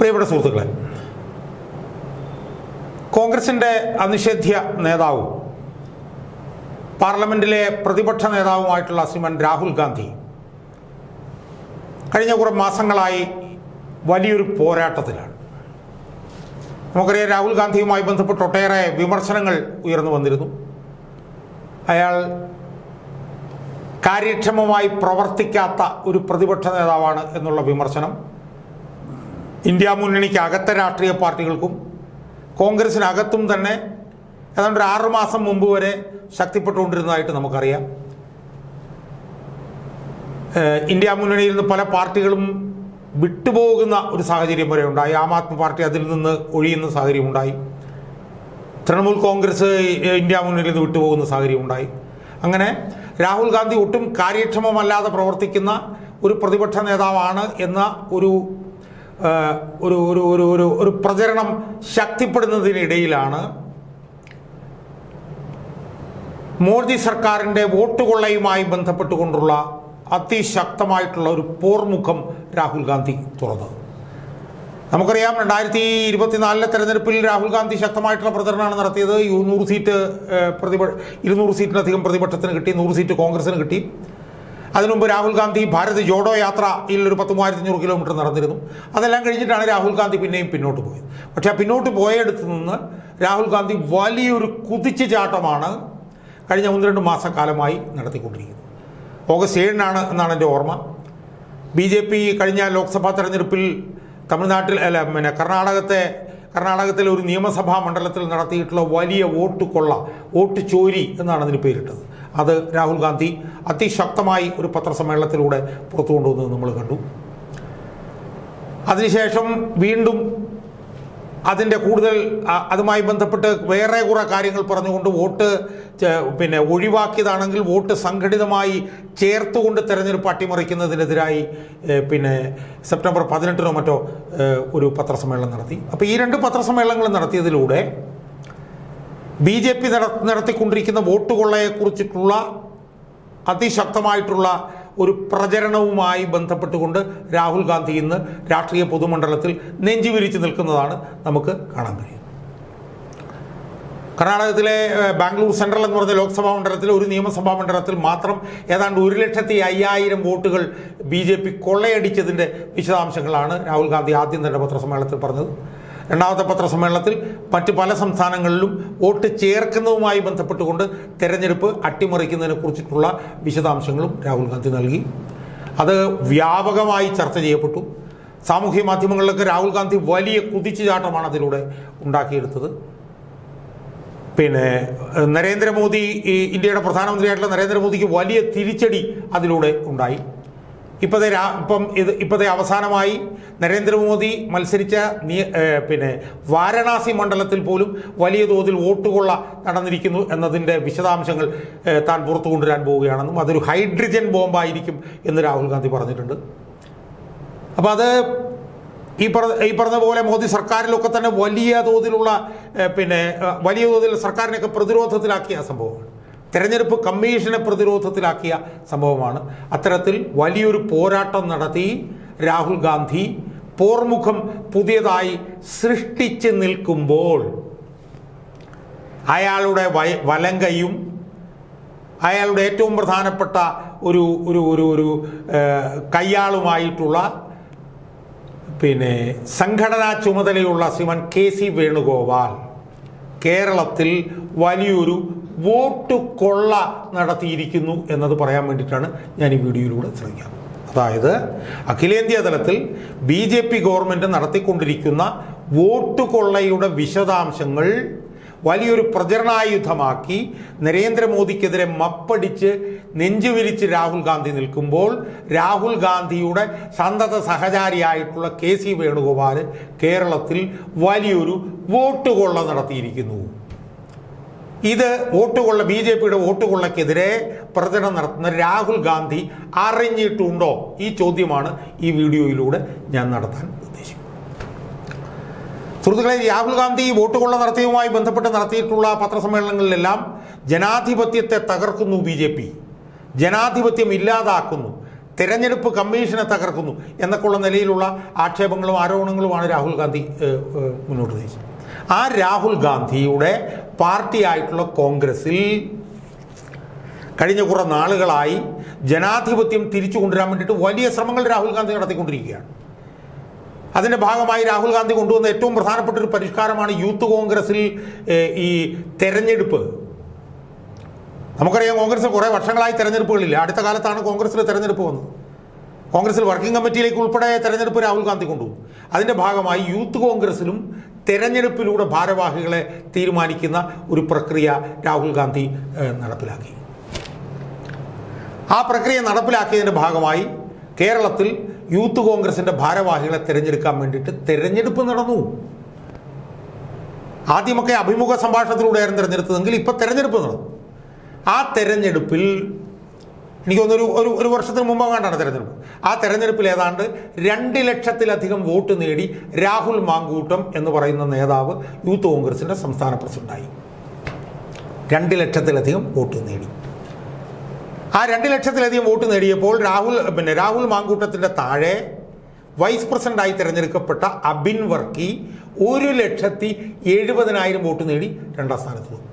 പ്രിയപ്പെട്ട സുഹൃത്തുക്കളെ കോൺഗ്രസിന്റെ അനിഷേധ്യ നേതാവും പാർലമെന്റിലെ പ്രതിപക്ഷ നേതാവുമായിട്ടുള്ള ശ്രീമൻ രാഹുൽ ഗാന്ധി കഴിഞ്ഞ കുറേ മാസങ്ങളായി വലിയൊരു പോരാട്ടത്തിലാണ്. നമുക്കറിയാം രാഹുൽ ഗാന്ധിയുമായി ബന്ധപ്പെട്ട് ഒട്ടേറെ വിമർശനങ്ങൾ ഉയർന്നു വന്നിരുന്നു. അയാൾ കാര്യക്ഷമമായി പ്രവർത്തിക്കാത്ത ഒരു പ്രതിപക്ഷ നേതാവാണ് എന്നുള്ള വിമർശനം ഇന്ത്യ മുന്നണിക്ക് അകത്തെ രാഷ്ട്രീയ പാർട്ടികൾക്കും കോൺഗ്രസിനകത്തും തന്നെ ഏതാണ്ട് ഒരു ആറുമാസം മുമ്പ് വരെ ശക്തിപ്പെട്ടുകൊണ്ടിരുന്നതായിട്ട് നമുക്കറിയാം. ഇന്ത്യ മുന്നണിയിൽ നിന്ന് പല പാർട്ടികളും വിട്ടുപോകുന്ന ഒരു സാഹചര്യം വരെ ഉണ്ടായി. ആം ആദ്മി പാർട്ടി അതിൽ നിന്ന് ഒഴിയുന്ന സാഹചര്യം ഉണ്ടായി. തൃണമൂൽ കോൺഗ്രസ് ഇന്ത്യ മുന്നണിയിൽ നിന്ന് വിട്ടുപോകുന്ന സാഹചര്യം ഉണ്ടായി. അങ്ങനെ രാഹുൽ ഗാന്ധി ഒട്ടും കാര്യക്ഷമമല്ലാതെ പ്രവർത്തിക്കുന്ന ഒരു പ്രതിപക്ഷ നേതാവാണ് എന്ന ഒരു ഒരു ഒരു ഒരു ഒരു ഒരു പ്രചരണം ശക്തിപ്പെടുന്നതിനിടയിലാണ് മോദി സർക്കാരിന്റെ വോട്ട് കൊള്ളയുമായി ബന്ധപ്പെട്ടുകൊണ്ടുള്ള അതിശക്തമായിട്ടുള്ള ഒരു പോർമുഖം രാഹുൽ ഗാന്ധി തുറന്നത് നമുക്കറിയാം രണ്ടായിരത്തി ഇരുപത്തിനാലിലെ തെരഞ്ഞെടുപ്പിൽ രാഹുൽ ഗാന്ധി ശക്തമായിട്ടുള്ള പ്രചരണമാണ് നടത്തിയത്. ഇരുന്നൂറ് നൂറ് സീറ്റ് പ്രതിപക്ഷ പ്രതിപ ഇരുന്നൂറ് സീറ്റിനധികം പ്രതിപക്ഷത്തിന് കിട്ടി നൂറ് സീറ്റ് കോൺഗ്രസിന് കിട്ടി. അതിനു മുമ്പ് രാഹുൽ ഗാന്ധി ഭാരത് ജോഡോ യാത്രയിൽ ഒരു പത്ത് മൂവായിരത്തി അഞ്ഞൂറ് കിലോമീറ്റർ നടന്നിരുന്നു. അതെല്ലാം കഴിഞ്ഞിട്ടാണ് രാഹുൽ ഗാന്ധി പിന്നെയും പിന്നോട്ട് പോയത്. പക്ഷേ ആ പിന്നോട്ട് പോയടുത്ത് നിന്ന് രാഹുൽ ഗാന്ധി വലിയൊരു കുതിച്ചു ചാട്ടമാണ് കഴിഞ്ഞ ഒന്ന് രണ്ട് മാസക്കാലമായി നടത്തിക്കൊണ്ടിരിക്കുന്നത്. ഓഗസ്റ്റ് ഏഴിനാണ് എന്നാണ് എന്റെ ഓർമ്മ. ബി ജെ പി കഴിഞ്ഞ ലോക്സഭാ തെരഞ്ഞെടുപ്പിൽ തമിഴ്നാട്ടിൽ അല്ല പിന്നെ കർണാടകത്തെ കർണാടകത്തിലെ ഒരു നിയമസഭാ മണ്ഡലത്തിൽ നടത്തിയിട്ടുള്ള വലിയ വോട്ട് കൊള്ള വോട്ട് ചോരി എന്നാണ് അതിന് പേരിട്ടത്. അത് രാഹുൽ ഗാന്ധി അതിശക്തമായി ഒരു പത്രസമ്മേളനത്തിലൂടെ പുറത്തു കൊണ്ടുവന്നത് നമ്മൾ കണ്ടു. അതിനുശേഷം വീണ്ടും അതിന്റെ കൂടുതൽ അതുമായി ബന്ധപ്പെട്ട് വേറെ കുറേ കാര്യങ്ങൾ പറഞ്ഞുകൊണ്ട് വോട്ട് പിന്നെ ഒഴിവാക്കിയതാണെങ്കിൽ വോട്ട് സംഘടിതമായി ചേർത്തുകൊണ്ട് തെരഞ്ഞെടുപ്പ് അട്ടിമറിക്കുന്നതിനെതിരായി പിന്നെ സെപ്റ്റംബർ പതിനെട്ടിനോ മറ്റോ ഒരു പത്രസമ്മേളനം നടത്തി. അപ്പോൾ ഈ രണ്ട് പത്രസമ്മേളനങ്ങൾ നടത്തിയതിലൂടെ ബി ജെ പി നടത്തിക്കൊണ്ടിരിക്കുന്ന വോട്ട് കൊള്ളയെക്കുറിച്ചിട്ടുള്ള അതിശക്തമായിട്ടുള്ള ഒരു പ്രചരണവുമായി ബന്ധപ്പെട്ടുകൊണ്ട് രാഹുൽ ഗാന്ധി ഇന്ന് രാഷ്ട്രീയ പൊതുമണ്ഡലത്തിൽ നെഞ്ചുവിരിച്ച് നിൽക്കുന്നതാണ് നമുക്ക് കാണാൻ കഴിയുന്നത്. കർണാടകത്തിലെ ബാംഗ്ലൂർ സെൻട്രൽ എന്ന് പറഞ്ഞ ലോക്സഭാ മണ്ഡലത്തിൽ ഒരു നിയമസഭാ മണ്ഡലത്തിൽ മാത്രം ഏതാണ്ട് ഒരു ലക്ഷത്തി അയ്യായിരം വോട്ടുകൾ ബി ജെ പി കൊള്ളയടിച്ചതിന്റെ വിശദാംശങ്ങളാണ് രാഹുൽ ഗാന്ധി ആദ്യം തന്നെ പത്രസമ്മേളനത്തിൽ പറഞ്ഞത്. രണ്ടാമത്തെ പത്രസമ്മേളനത്തിൽ മറ്റ് പല സംസ്ഥാനങ്ങളിലും വോട്ട് ചേർക്കുന്നതുമായി ബന്ധപ്പെട്ടുകൊണ്ട് തെരഞ്ഞെടുപ്പ് അട്ടിമറിക്കുന്നതിനെ കുറിച്ചിട്ടുള്ള വിശദാംശങ്ങളും രാഹുൽ ഗാന്ധി നൽകി. അത് വ്യാപകമായി ചർച്ച ചെയ്യപ്പെട്ടു. സാമൂഹ്യ മാധ്യമങ്ങളിലൊക്കെ രാഹുൽ ഗാന്ധി വലിയ കുതിച്ചുചാട്ടമാണ് അതിലൂടെ ഉണ്ടാക്കിയെടുത്തത്. പിന്നെ നരേന്ദ്രമോദി ഇന്ത്യയുടെ പ്രധാനമന്ത്രിയായിട്ടുള്ള നരേന്ദ്രമോദിക്ക് വലിയ തിരിച്ചടി അതിലൂടെ ഉണ്ടായി. ഇപ്പോഴത്തെ ഇപ്പം ഇത് ഇപ്പോഴത്തെ അവസാനമായി നരേന്ദ്രമോദി മത്സരിച്ച പിന്നെ വാരണാസി മണ്ഡലത്തിൽ പോലും വലിയ തോതിൽ വോട്ടുകൊള്ള നടന്നിരിക്കുന്നു എന്നതിന്റെ വിശദാംശങ്ങൾ താൻ പുറത്തു കൊണ്ടുവരാൻ പോവുകയാണെന്നും അതൊരു ഹൈഡ്രജൻ ബോംബായിരിക്കും എന്ന് രാഹുൽ ഗാന്ധി പറഞ്ഞിട്ടുണ്ട്. അപ്പോൾ അത് ഈ പറഞ്ഞ ഈ പറഞ്ഞ പോലെ മോദി സർക്കാരിലൊക്കെ തന്നെ വലിയ തോതിലുള്ള പിന്നെ വലിയ തോതിൽ സർക്കാരിനെയൊക്കെ പ്രതിരോധത്തിലാക്കിയ സംഭവമാണ്. തെരഞ്ഞെടുപ്പ് കമ്മീഷനെ പ്രതിരോധത്തിലാക്കിയ സംഭവമാണ്. അത്തരത്തിൽ വലിയൊരു പോരാട്ടം നടത്തി രാഹുൽ ഗാന്ധി പോർമുഖം പുതിയതായി സൃഷ്ടിച്ച് നിൽക്കുമ്പോൾ അയാളുടെ വയ വലങ്കയും അയാളുടെ ഏറ്റവും പ്രധാനപ്പെട്ട ഒരു ഒരു ഒരു ഒരു കയ്യാളുമായിട്ടുള്ള പിന്നെ സംഘടനാ ചുമതലയുള്ള ശ്രീമൻ കെ സി വേണുഗോപാൽ കേരളത്തിൽ വലിയൊരു വോട്ട് കൊള്ള നടത്തിയിരിക്കുന്നു എന്നത് പറയാൻ വേണ്ടിയിട്ടാണ് ഞാൻ ഈ വീഡിയോയിലൂടെ ശ്രമിക്കാം അതായത് അഖിലേന്ത്യാ തലത്തിൽ ബി ജെ പി ഗവൺമെന്റ് നടത്തിക്കൊണ്ടിരിക്കുന്ന വോട്ട് കൊള്ളയുടെ വിശദാംശങ്ങൾ വലിയൊരു പ്രചരണായുധമാക്കി നരേന്ദ്രമോദിക്കെതിരെ മപ്പടിച്ച് നെഞ്ചുവിരിച്ച് രാഹുൽ ഗാന്ധി നിൽക്കുമ്പോൾ രാഹുൽ ഗാന്ധിയുടെ സന്തത സഹചാരിയായിട്ടുള്ള കെ സി വേണുഗോപാൽ കേരളത്തിൽ വലിയൊരു വോട്ട് കൊള്ള നടത്തിയിരിക്കുന്നു. ഇത് വോട്ടുകൊള്ള ബി ജെ പിയുടെ വോട്ടുകൊള്ളക്കെതിരെ പ്രചരണം നടത്തുന്ന രാഹുൽ ഗാന്ധി അറിഞ്ഞിട്ടുണ്ടോ? ഈ ചോദ്യമാണ് ഈ വീഡിയോയിലൂടെ ഞാൻ നടത്താൻ ഉദ്ദേശിക്കുന്നത്. സുഹൃത്തുക്കളെ രാഹുൽ ഗാന്ധി വോട്ട് കൊള്ള നടത്തിയതുമായി ബന്ധപ്പെട്ട് നടത്തിയിട്ടുള്ള പത്രസമ്മേളനങ്ങളിലെല്ലാം ജനാധിപത്യത്തെ തകർക്കുന്നു ബി ജെ പി. ജനാധിപത്യം ഇല്ലാതാക്കുന്നു. തെരഞ്ഞെടുപ്പ് കമ്മീഷനെ തകർക്കുന്നു എന്നൊക്കെയുള്ള നിലയിലുള്ള ആക്ഷേപങ്ങളും ആരോപണങ്ങളുമാണ് രാഹുൽ ഗാന്ധി മുന്നോട്ട് നയിച്ചത്. ആ രാഹുൽ ഗാന്ധിയുടെ പാർട്ടിയായിട്ടുള്ള കോൺഗ്രസിൽ കഴിഞ്ഞ കുറേ നാളുകളായി ജനാധിപത്യം തിരിച്ചു കൊണ്ടുവരാൻ വേണ്ടിയിട്ട് വലിയ ശ്രമങ്ങൾ രാഹുൽ ഗാന്ധി നടത്തിക്കൊണ്ടിരിക്കുകയാണ്. അതിന്റെ ഭാഗമായി രാഹുൽ ഗാന്ധി കൊണ്ടുവന്ന ഏറ്റവും പ്രധാനപ്പെട്ട ഒരു പരിഷ്കാരമാണ് യൂത്ത് കോൺഗ്രസിൽ ഈ തെരഞ്ഞെടുപ്പ്. നമുക്കറിയാം കോൺഗ്രസ് കുറേ വർഷങ്ങളായി തെരഞ്ഞെടുപ്പുകളില്ല. അടുത്ത കാലത്താണ് കോൺഗ്രസിൽ തെരഞ്ഞെടുപ്പ് വന്നത്. കോൺഗ്രസിൽ വർക്കിംഗ് കമ്മിറ്റിയിലേക്ക് ഉൾപ്പെടെ തെരഞ്ഞെടുപ്പ് രാഹുൽ ഗാന്ധി കൊണ്ടുപോകും. അതിന്റെ ഭാഗമായി യൂത്ത് കോൺഗ്രസിലും തെരഞ്ഞെടുപ്പിലൂടെ ഭാരവാഹികളെ തീരുമാനിക്കുന്ന ഒരു പ്രക്രിയ രാഹുൽ ഗാന്ധി നടപ്പിലാക്കി. ആ പ്രക്രിയ നടപ്പിലാക്കിയതിന്റെ ഭാഗമായി കേരളത്തിൽ യൂത്ത് കോൺഗ്രസിന്റെ ഭാരവാഹികളെ തിരഞ്ഞെടുക്കാൻ വേണ്ടിയിട്ട് തിരഞ്ഞെടുപ്പ് നടന്നു. ആദ്യമൊക്കെ അഭിമുഖ സംഭാഷണത്തിലൂടെ ആയിരുന്നു തിരഞ്ഞെടുത്തതെങ്കിൽ ഇപ്പോൾ തിരഞ്ഞെടുപ്പ് നടന്നു. ആ തെരഞ്ഞെടുപ്പിൽ എനിക്ക് തോന്നുന്നു ഒരു ഒരു വർഷത്തിന് മുമ്പ് കണ്ടാണ് തെരഞ്ഞെടുപ്പ്. ആ തെരഞ്ഞെടുപ്പിൽ ഏതാണ്ട് രണ്ട് ലക്ഷത്തിലധികം വോട്ട് നേടി രാഹുൽ മാങ്കൂട്ടം എന്ന് പറയുന്ന നേതാവ് യൂത്ത് കോൺഗ്രസിന്റെ സംസ്ഥാന പ്രസിഡന്റായി. രണ്ട് ലക്ഷത്തിലധികം വോട്ട് നേടി. ആ രണ്ട് ലക്ഷത്തിലധികം വോട്ട് നേടിയപ്പോൾ രാഹുൽ പിന്നെ രാഹുൽ മാങ്കൂട്ടത്തിന്റെ താഴെ വൈസ് പ്രസിഡന്റായി തിരഞ്ഞെടുക്കപ്പെട്ട അബിൻ വർക്കി ഒരു ലക്ഷത്തി എഴുപതിനായിരം വോട്ട് നേടി രണ്ടാം സ്ഥാനത്ത് വന്നു.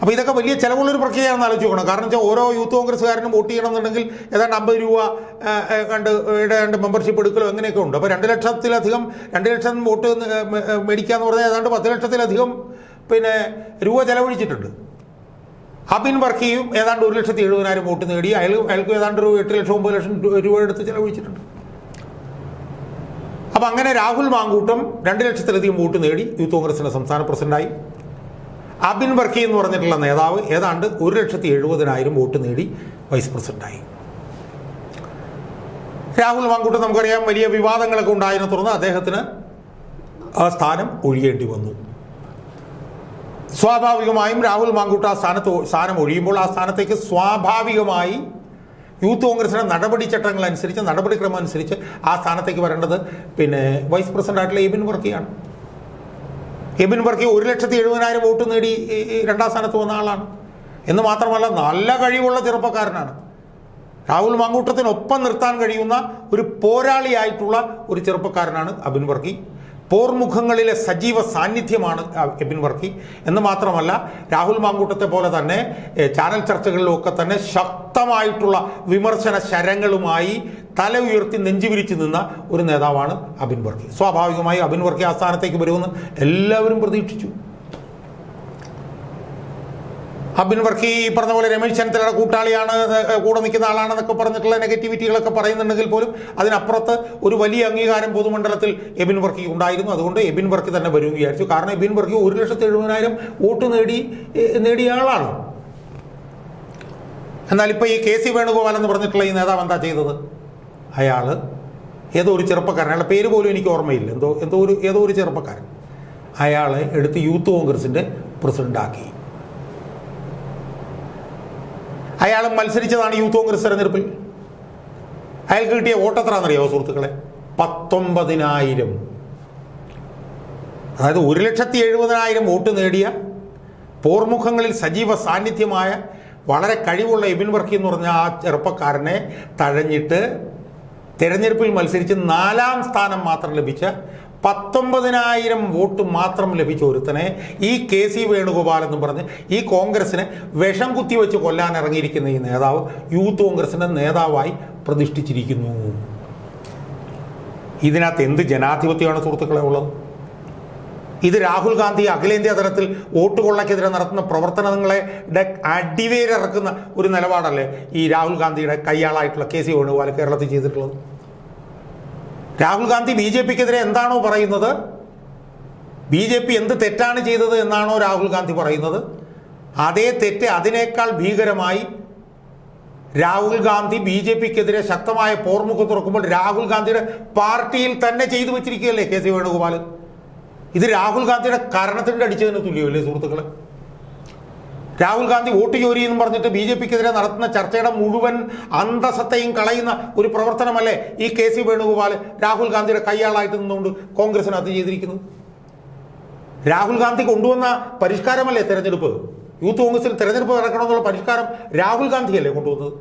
അപ്പോൾ ഇതൊക്കെ വലിയ ചിലവുള്ളൊരു പ്രക്രിയയാണെന്ന് ആലോചിച്ച് നോക്കണം കാരണം വെച്ചാൽ ഓരോ യൂത്ത് കോൺഗ്രസ്സുകാരനും വോട്ട് ചെയ്യണമെന്നുണ്ടെങ്കിൽ ഏതാണ്ട് അമ്പത് രൂപ കണ്ട് ഏതാണ്ട് മെമ്പർഷിപ്പ് എടുക്കലോ അങ്ങനെയൊക്കെ ഉണ്ട്. അപ്പോൾ രണ്ട് ലക്ഷത്തിലധികം രണ്ട് ലക്ഷം വോട്ട് മേടിക്കുക എന്ന് പറഞ്ഞാൽ ഏതാണ്ട് പത്ത് ലക്ഷത്തിലധികം പിന്നെ രൂപ ചെലവഴിച്ചിട്ടുണ്ട്. അബിൻ വർക്കിയും ഏതാണ്ട് ഒരു ലക്ഷത്തി എഴുപതിനായിരം വോട്ട് നേടി. അയാൾ അയാൾക്ക് ഏതാണ്ട് ഒരു എട്ട് ലക്ഷം ഒമ്പത് ലക്ഷം രൂപ എടുത്ത് ചിലവഴിച്ചിട്ടുണ്ട്. അപ്പം അങ്ങനെ രാഹുൽ മാങ്കൂട്ടം രണ്ട് ലക്ഷത്തിലധികം വോട്ട് നേടി. യൂത്ത് കോൺഗ്രസിന്റെ സംസ്ഥാന പ്രസിഡന്റായി. അബിൻ വർക്കി എന്ന് പറഞ്ഞിട്ടുള്ള നേതാവ് ഏതാണ്ട് ഒരു ലക്ഷത്തി എഴുപതിനായിരം വോട്ട് നേടി വൈസ് പ്രസിഡന്റായി. രാഹുൽ മാങ്കൂട്ടം നമുക്കറിയാം വലിയ വിവാദങ്ങളൊക്കെ ഉണ്ടായതിനെ തുടർന്ന് അദ്ദേഹത്തിന് ആ സ്ഥാനം ഒഴിയേണ്ടി വന്നു. സ്വാഭാവികമായും രാഹുൽ മാങ്കുട്ട് ആ സ്ഥാനത്ത് സ്ഥാനം ഒഴിയുമ്പോൾ ആ സ്ഥാനത്തേക്ക് സ്വാഭാവികമായി യൂത്ത് കോൺഗ്രസിന്റെ നടപടി ചട്ടങ്ങൾ അനുസരിച്ച് നടപടിക്രമം അനുസരിച്ച് ആ സ്ഥാനത്തേക്ക് വരേണ്ടത് പിന്നെ വൈസ് പ്രസിഡന്റ് ആയിട്ടുള്ള എബിൻ വർക്കിയാണ്. എബിൻ വർക്കി ഒരു ലക്ഷത്തി എഴുപതിനായിരം വോട്ട് നേടി രണ്ടാം സ്ഥാനത്ത് വന്ന ആളാണ്. എന്ന് മാത്രമല്ല നല്ല കഴിവുള്ള ചെറുപ്പക്കാരനാണ്. രാഹുൽ മാങ്കൂട്ടത്തിനൊപ്പം നിർത്താൻ കഴിയുന്ന ഒരു പോരാളിയായിട്ടുള്ള ഒരു ചെറുപ്പക്കാരനാണ് അബിൻ വർക്കി പോർമുഖങ്ങളിലെ സജീവ സാന്നിധ്യമാണ് എബിൻ വർക്കി. എന്ന് മാത്രമല്ല രാഹുൽ മാങ്കൂട്ടത്തെ പോലെ തന്നെ ചാനൽ ചർച്ചകളിലൊക്കെ തന്നെ ശക്തമായിട്ടുള്ള വിമർശന ശരങ്ങളുമായി തല ഉയർത്തി നെഞ്ചുവിരിച്ച് നിന്ന ഒരു നേതാവാണ് അബിൻ വർക്കി. സ്വാഭാവികമായി അബിൻ വർക്കി ആ സ്ഥാനത്തേക്ക് വരുമെന്ന് എല്ലാവരും പ്രതീക്ഷിച്ചു. അബിൻ വർക്കി ഈ പറഞ്ഞ പോലെ രമേശ് ചെന്നിത്തലയുടെ കൂട്ടാളിയാണ് കൂടെ നിൽക്കുന്ന ആളാണെന്നൊക്കെ പറഞ്ഞിട്ടുള്ള നെഗറ്റിവിറ്റികളൊക്കെ പറയുന്നുണ്ടെങ്കിൽ പോലും അതിനപ്പുറത്ത് ഒരു വലിയ അംഗീകാരം പൊതുമണ്ഡലത്തിൽ എബിൻ വർക്കി ഉണ്ടായിരുന്നു. അതുകൊണ്ട് എബിൻ വർക്കി തന്നെ വരും വിചാരിച്ചു. കാരണം എബിൻ വർക്കി ഒരു ലക്ഷത്തി എഴുപതിനായിരം വോട്ട് നേടി നേടിയ ആളാണ്. എന്നാൽ ഇപ്പോൾ ഈ കെ സി വേണുഗോപാൽ എന്ന് പറഞ്ഞിട്ടുള്ള ഈ നേതാവ് എന്താ ചെയ്തത്? അയാൾ ഏതോ ഒരു ചെറുപ്പക്കാരൻ. അയാളുടെ പേര് പോലും എനിക്ക് ഓർമ്മയില്ല. എന്തോ എന്തോ ഒരു ഏതോ ഒരു ചെറുപ്പക്കാരൻ. അയാളെ എടുത്ത് യൂത്ത് കോൺഗ്രസിന്റെ പ്രസിഡന്റാക്കി. അയാൾ മത്സരിച്ചതാണ് യൂത്ത് കോൺഗ്രസ് തെരഞ്ഞെടുപ്പിൽ. അയാൾക്ക് കിട്ടിയ വോട്ടെത്രയാണെന്നറിയാമോ സുഹൃത്തുക്കളെ? പത്തൊമ്പതിനായിരം. അതായത് ഒരു ലക്ഷത്തി എഴുപതിനായിരം വോട്ട് നേടിയ പോർമുഖങ്ങളിൽ സജീവ സാന്നിധ്യമായ വളരെ കഴിവുള്ള എബിൻ വർക്കി എന്ന് പറഞ്ഞ ആ ചെറുപ്പക്കാരനെ തഴഞ്ഞിട്ട് തെരഞ്ഞെടുപ്പിൽ മത്സരിച്ച് നാലാം സ്ഥാനം മാത്രം ലഭിച്ച പത്തൊമ്പതിനായിരം വോട്ട് മാത്രം ലഭിച്ച ഒരുത്തനെ ഈ കെ സി വേണുഗോപാൽ എന്ന് പറഞ്ഞ് ഈ കോൺഗ്രസിനെ വിഷം കുത്തിവെച്ച് കൊല്ലാൻ ഇറങ്ങിയിരിക്കുന്ന ഈ നേതാവ് യൂത്ത് കോൺഗ്രസിന്റെ നേതാവായി പ്രതിഷ്ഠിച്ചിരിക്കുന്നു. ഇതിനകത്ത് എന്ത് ജനാധിപത്യമാണ് സുഹൃത്തുക്കളെ ഉള്ളത്? ഇത് രാഹുൽ ഗാന്ധി അഖിലേന്ത്യാ തലത്തിൽ വോട്ട് കൊള്ളയ്ക്കെതിരെ നടത്തുന്ന പ്രവർത്തനങ്ങളെ അടിവേരിറക്കുന്ന ഒരു നിലപാടല്ലേ ഈ രാഹുൽ ഗാന്ധിയുടെ കയ്യാളായിട്ടുള്ള കെ സി വേണുഗോപാൽ കേരളത്തിൽ ചെയ്തിട്ടുള്ളത്? രാഹുൽ ഗാന്ധി ബി ജെ പിക്കെതിരെ എന്താണോ പറയുന്നത്? ബി ജെ പി എന്ത് തെറ്റാണ് ചെയ്തത് എന്നാണോ രാഹുൽ ഗാന്ധി പറയുന്നത്? അതേ തെറ്റ് അതിനേക്കാൾ ഭീകരമായി രാഹുൽ ഗാന്ധി ബി ജെ പിക്കെതിരെ ശക്തമായ പോർമുഖം തുറക്കുമ്പോൾ രാഹുൽ ഗാന്ധിയുടെ പാർട്ടിയിൽ തന്നെ ചെയ്തു വെച്ചിരിക്കുകയല്ലേ കെ സി വേണുഗോപാൽ. ഇത് രാഹുൽ ഗാന്ധിയുടെ കരണത്തിന്റെ അടിച്ചതിന് തുല്യമല്ലേ സുഹൃത്തുക്കളെ? രാഹുൽ ഗാന്ധി വോട്ട് ചോരി എന്ന് പറഞ്ഞിട്ട് ബി ജെ പിക്കെതിരെ നടത്തുന്ന ചർച്ചയുടെ മുഴുവൻ അന്തസത്തെയും കളയുന്ന ഒരു പ്രവർത്തനമല്ലേ ഈ കെ സി വേണുഗോപാൽ രാഹുൽ ഗാന്ധിയുടെ കൈയാളായിട്ട് നിന്നുകൊണ്ട് കോൺഗ്രസിനകത്ത് ചെയ്തിരിക്കുന്നത് രാഹുൽ ഗാന്ധി കൊണ്ടുവന്ന പരിഷ്കാരമല്ലേ തെരഞ്ഞെടുപ്പ്? യൂത്ത് കോൺഗ്രസിൽ തെരഞ്ഞെടുപ്പ് നടക്കണമെന്നുള്ള പരിഷ്കാരം രാഹുൽ ഗാന്ധിയല്ലേ കൊണ്ടുവന്നത്?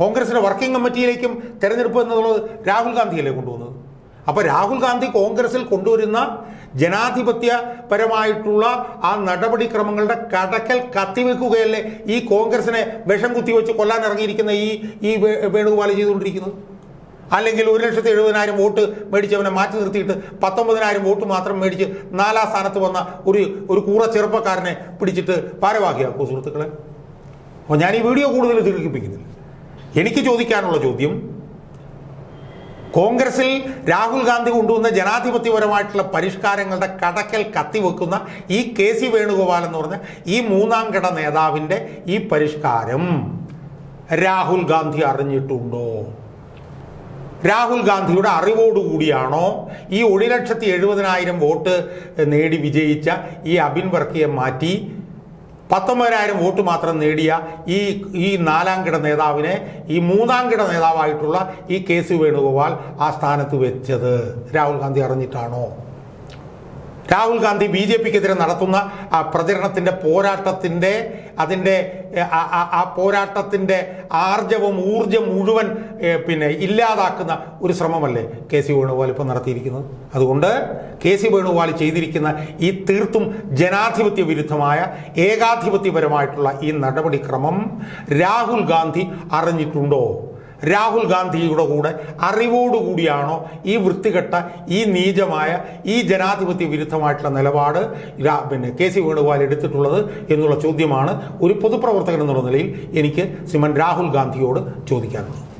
കോൺഗ്രസിന്റെ വർക്കിംഗ് കമ്മിറ്റിയിലേക്കും തെരഞ്ഞെടുപ്പ് എന്നുള്ളത് രാഹുൽ ഗാന്ധിയല്ലേ കൊണ്ടുവന്നത്? അപ്പോൾ രാഹുൽ ഗാന്ധി കോൺഗ്രസിൽ കൊണ്ടുവരുന്ന ജനാധിപത്യപരമായിട്ടുള്ള ആ നടപടിക്രമങ്ങളുടെ കടക്കൽ കത്തിവെക്കുകയല്ലേ ഈ കോൺഗ്രസിനെ വിഷം കുത്തിവെച്ച് കൊല്ലാൻ ഇറങ്ങിയിരിക്കുന്ന ഈ ഈ വേണുഗോപാൽ ചെയ്തുകൊണ്ടിരിക്കുന്നത്? അല്ലെങ്കിൽ ഒരു ലക്ഷത്തി എഴുപതിനായിരം വോട്ട് മേടിച്ചവനെ മാറ്റി നിർത്തിയിട്ട് പത്തൊമ്പതിനായിരം വോട്ട് മാത്രം മേടിച്ച് നാലാം സ്ഥാനത്ത് വന്ന ഒരു ഒരു കൂറ ചെറുപ്പക്കാരനെ പിടിച്ചിട്ട് ഭാരവാഹിയാക്കൂ സുഹൃത്തുക്കളെ. അപ്പോൾ ഞാൻ ഈ വീഡിയോ കൂടുതൽ ദീർഘിപ്പിക്കുന്നില്ല. എനിക്ക് ചോദിക്കാനുള്ള ചോദ്യം കോൺഗ്രസിൽ രാഹുൽ ഗാന്ധി കൊണ്ടുവന്ന ജനാധിപത്യപരമായിട്ടുള്ള പരിഷ്കാരങ്ങളുടെ കടക്കൽ കത്തിവെക്കുന്ന ഈ കെ സി വേണുഗോപാൽ എന്ന് പറഞ്ഞ ഈ മൂന്നാം ഘട നേതാവിന്റെ ഈ പരിഷ്കാരം രാഹുൽ ഗാന്ധി അറിഞ്ഞിട്ടുണ്ടോ? രാഹുൽ ഗാന്ധിയുടെ അറിവോടുകൂടിയാണോ ഈ ഒരു ലക്ഷത്തി എഴുപതിനായിരം വോട്ട് നേടി വിജയിച്ച ഈ അബിൻ വർക്കിയെ മാറ്റി പത്തൊമ്പതിനായിരം വോട്ട് മാത്രം നേടിയ ഈ ഈ നാലാം കിട നേതാവിനെ ഈ മൂന്നാം കിട നേതാവായിട്ടുള്ള ഈ കെ സി വേണുഗോപാൽ ആ സ്ഥാനത്ത് വെച്ചത്. രാഹുൽ ഗാന്ധി അറിഞ്ഞിട്ടാണോ? രാഹുൽ ഗാന്ധി ബി ജെ പിക്കെതിരെ നടത്തുന്ന പ്രചരണത്തിന്റെ പോരാട്ടത്തിന്റെ അതിന്റെ ആ പോരാട്ടത്തിന്റെ ആർജവും ഊർജം മുഴുവൻ പിന്നെ ഇല്ലാതാക്കുന്ന ഒരു ശ്രമമല്ലേ കെ സി വേണുഗോപാൽ ഇപ്പം നടത്തിയിരിക്കുന്നത്? അതുകൊണ്ട് കെ സി വേണുഗോപാൽ ചെയ്തിരിക്കുന്ന ഈ തീർത്തും ജനാധിപത്യ വിരുദ്ധമായ ഏകാധിപത്യപരമായിട്ടുള്ള ഈ നടപടിക്രമം രാഹുൽ ഗാന്ധി അറിഞ്ഞിട്ടുണ്ടോ? രാഹുൽ ഗാന്ധിയുടെ കൂടെ അറിവോടുകൂടിയാണോ ഈ വൃത്തികെട്ട ഈ നീചമായ ഈ ജനാധിപത്യ വിരുദ്ധമായിട്ടുള്ള നിലപാട് പിന്നെ കെ സി വേണുഗോപാൽ എടുത്തിട്ടുള്ളത് എന്നുള്ള ചോദ്യമാണ് ഒരു പൊതുപ്രവർത്തകൻ എന്നുള്ള നിലയിൽ എനിക്ക് ശ്രീമൻ രാഹുൽ ഗാന്ധിയോട് ചോദിക്കാനുള്ളത്.